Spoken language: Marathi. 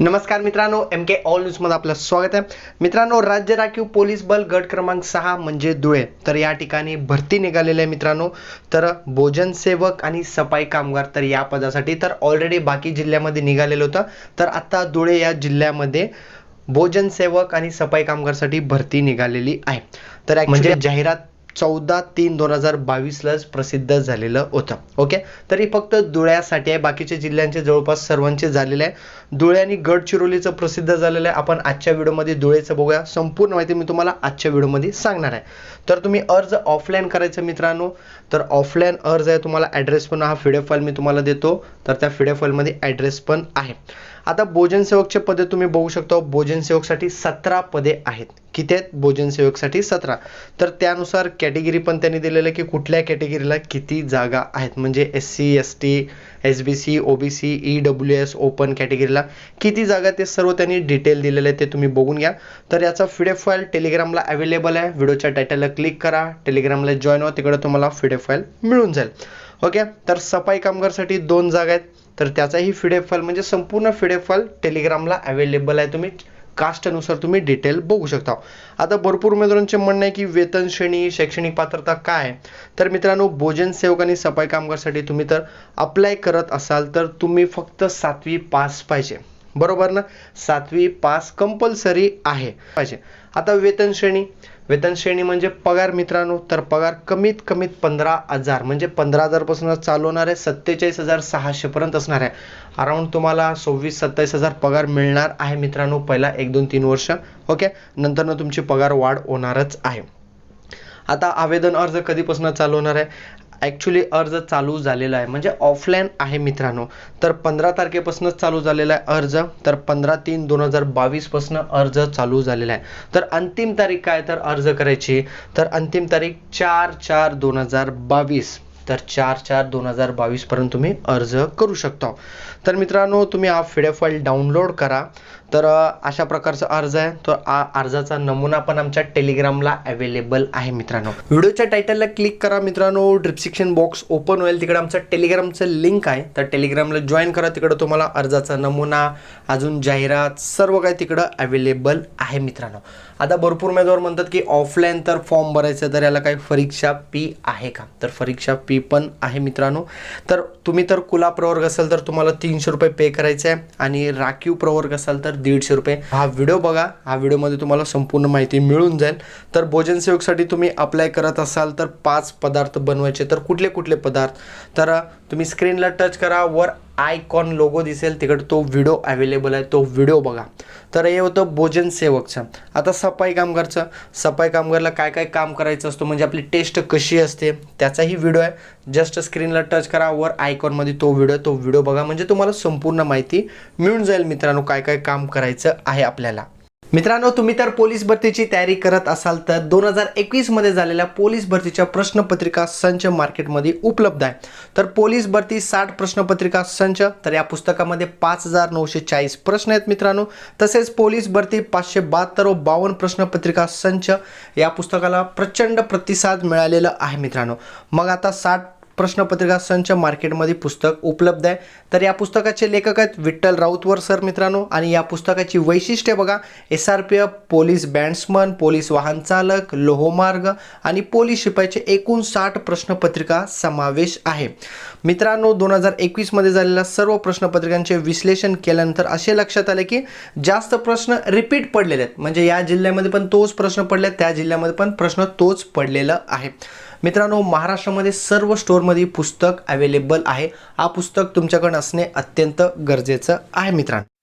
नमस्कार मित्रांनो एम के ऑल न्यूजमध्ये आपलं स्वागत आहे. मित्रांनो राज्य राखीव पोलीस बल गट क्रमांक सहा म्हणजे धुळे. तर या ठिकाणी भरती निघालेली आहे मित्रांनो. तर भोजन सेवक आणि सफाई कामगार तर या पदासाठी तर ऑलरेडी बाकी जिल्ह्यामध्ये निघालेलं होतं. तर आता धुळे या जिल्ह्यामध्ये भोजन सेवक आणि सफाई कामगारसाठी भरती निघालेली आहे. तर म्हणजे जाहिरात चौदा तीन दोन हजार बावीसलाच प्रसिद्ध झालेलं होतं. ओके तरी फक्त धुळ्यासाठी आहे. बाकीच्या जिल्ह्यांचे जवळपास सर्वांचे झालेले आहे. धुळे आणि गडचिरोलीचं प्रसिद्ध झालेलं आहे. आपण आजच्या व्हिडिओमध्ये धुळेचं बघूया. संपूर्ण माहिती मी तुम्हाला आजच्या व्हिडिओमध्ये सांगणार आहे. तर तुम्ही अर्ज ऑफलाईन करायचं मित्रांनो. तर ऑफलाईन अर्ज आहे. तुम्हाला ॲड्रेस पण हा फिडे फाईल मी तुम्हाला देतो. तर त्या फिडे फाईलमध्ये ॲड्रेस पण आहे. आता भोजन सेवकचे पदे तुम्ही बघू शकता. भोजन सेवकसाठी सतरा पदे आहेत. किती आहेत? भोजन सेवकसाठी सतरा. तर त्यानुसार कॅटेगरी पण त्यांनी दिलेलं आहे की कुठल्या कॅटेगरीला किती जागा आहेत. म्हणजे S C S T S B C O B C E W S open कॅटेगरीला किती जागा ते सर्व त्यांनी डिटेल दिलेलं आहे ते तुम्ही बघून घ्या. तर याचा फिडे फाईल टेलिग्रामला अवेलेबल आहे. व्हिडिओच्या टायटलला क्लिक करा. टेलिग्रामला जॉईन व्हा. तिकडे तुम्हाला फिडे फाईल मिळून जाईल. ओके? तर सफाई कामगारसाठी दोन जागा आहेत. तर त्याचाही फिडेफ फाईल म्हणजे संपूर्ण फिडेफ फाईल टेलिग्रामला अवेलेबल आहे. तुम्ही कास्टनुसार तुम्ही डिटेल बघू शकता. आता भरपूर उमेदवारांचे म्हणणं आहे की वेतन श्रेणी शैक्षणिक पात्रता काय आहे? तर मित्रांनो भोजन सेवक आणि सफाई कामगारसाठी तुम्ही तर अप्लाय करत असाल तर तुम्ही फक्त सातवी पास पाहिजे. बरोबर ना? सातवी पास कंपल्सरी आहे. पाहिजे. आता वेतन श्रेणी वेतन श्रेणी म्हणजे पगार मित्रांनो तर पगार कमीत कमीत पंधरा हजार म्हणजे पंधरा हजारपासून चालू होणार आहे सत्तेचाळीस हजार सहाशे पर्यंत असणार आहे. अराउंड तुम्हाला सव्वीस सत्तावीस हजार पगार मिळणार आहे मित्रांनो पहिला एक दोन तीन वर्ष ओके नंतरनं तुमची पगार वाढ होणारच आहे. आता आवेदन अर्ज कधीपासून चालू होणार आहे? ॲक्च्युली अर्ज चालू झालेला आहे. म्हणजे ऑफलाईन आहे मित्रांनो. तर पंधरा तारखेपासूनच चालू झालेला आहे अर्ज. तर पंधरा तीन दोन हजार बावीसपासून अर्ज चालू झालेला आहे. तर अंतिम तारीख काय तर अर्ज करायची. तर अंतिम तारीख चार चार दोन हजार बावीस. तर चार चार दोन हजार बावीसपर्यंत तुम्ही अर्ज करू शकता. तर मित्रांनो तुम्ही हा फिडे फाईल डाउनलोड करा. तर अशा प्रकारचा अर्ज आहे. तर आ अर्जाचा नमुना पण आमच्या टेलिग्रामला अवेलेबल आहे मित्रांनो. व्हिडिओच्या टायटलला क्लिक करा मित्रांनो. डिस्क्रिप्शन बॉक्स ओपन होईल. तिकडे आमचं टेलिग्रामचं लिंक आहे. तर टेलिग्रामला जॉईन करा. तिकडं तुम्हाला अर्जाचा नमुना अजून जाहिरात सर्व काही तिकडं अवेलेबल आहे मित्रांनो. आता भरपूर उमेदवार म्हणतात की ऑफलाईन तर फॉर्म भरायचं तर याला काही परीक्षा पी आहे का? तर परीक्षा पी फी पण आहे मित्रांनो. तर तुम्ही तर कुला प्रवर्ग असाल तर तुम्हाला तीनशे रुपये पे करायचे आहे आणि राखीव प्रवर्ग असाल तर दीडशे रुपये. हा व्हिडिओ बघा. हा व्हिडिओमध्ये तुम्हाला संपूर्ण माहिती मिळून जाईल. तर भोजन सेवकसाठी तुम्ही अप्लाय करत असाल तर पाच पदार्थ बनवायचे. तर कुठले कुठले पदार्थ? तर तुम्ही स्क्रीनला टच करा. वर आयकॉन लोगो दिसेल तिकडे तो व्हिडिओ अवेलेबल आहे तो व्हिडिओ बघा. तर हे होतं भोजन सेवकचं. आता सफाई कामगारचं सफाई कामगारला काय काय काम करायचं असतं म्हणजे आपली टेस्ट कशी असते त्याचाही व्हिडिओ आहे. जस्ट स्क्रीनला टच करा वर आयकॉनमध्ये तो व्हिडिओ तो व्हिडिओ बघा. म्हणजे तुम्हाला संपूर्ण माहिती मिळून जाईल मित्रांनो काय काय काम करायचं आहे आपल्याला. मित्रांनो तुम्ही तर पोलीस भरतीची तयारी करत असाल तर दोन हजार एकवीसमध्ये झालेल्या पोलीस भरतीच्या प्रश्नपत्रिका संच मार्केटमध्ये उपलब्ध आहे. तर पोलीस भरती साठ प्रश्नपत्रिका संच तर या पुस्तकामध्ये पाच हजार नऊशे चाळीस प्रश्न आहेत मित्रांनो. तसेच पोलीस भरती पाचशे बहात्तर व बावन्न प्रश्नपत्रिका संच या पुस्तकाला प्रचंड प्रतिसाद मिळालेला आहे मित्रांनो. मग आता साठ प्रश्नपत्रिका संच मार्केटमध्ये पुस्तक उपलब्ध आहे. तर या पुस्तकाचे लेखक आहेत विठ्ठल राऊतवर सर मित्रांनो आणि या पुस्तकाची वैशिष्ट्ये बघा S R P F police bandsman police वाहन चालक लोहमार्ग आणि पोलीस शिपाईचे एकूण साठ प्रश्नपत्रिका समावेश आहे. मित्रांनो दोन हजार एकवीसमध्ये झालेल्या सर्व प्रश्नपत्रिकांचे विश्लेषण केल्यानंतर असे लक्षात आले की जास्त प्रश्न रिपीट पडलेले आहेत. म्हणजे या जिल्ह्यामध्ये पण तोच प्रश्न पडले त्या जिल्ह्यामध्ये पण प्रश्न तोच पडलेला आहे. मित्रांनो महाराष्ट्रामध्ये सर्व स्टोर स्टोअरमध्ये पुस्तक अवेलेबल आहे. हा पुस्तक तुमच्याकडं असणे अत्यंत गरजेचं आहे मित्रांनो.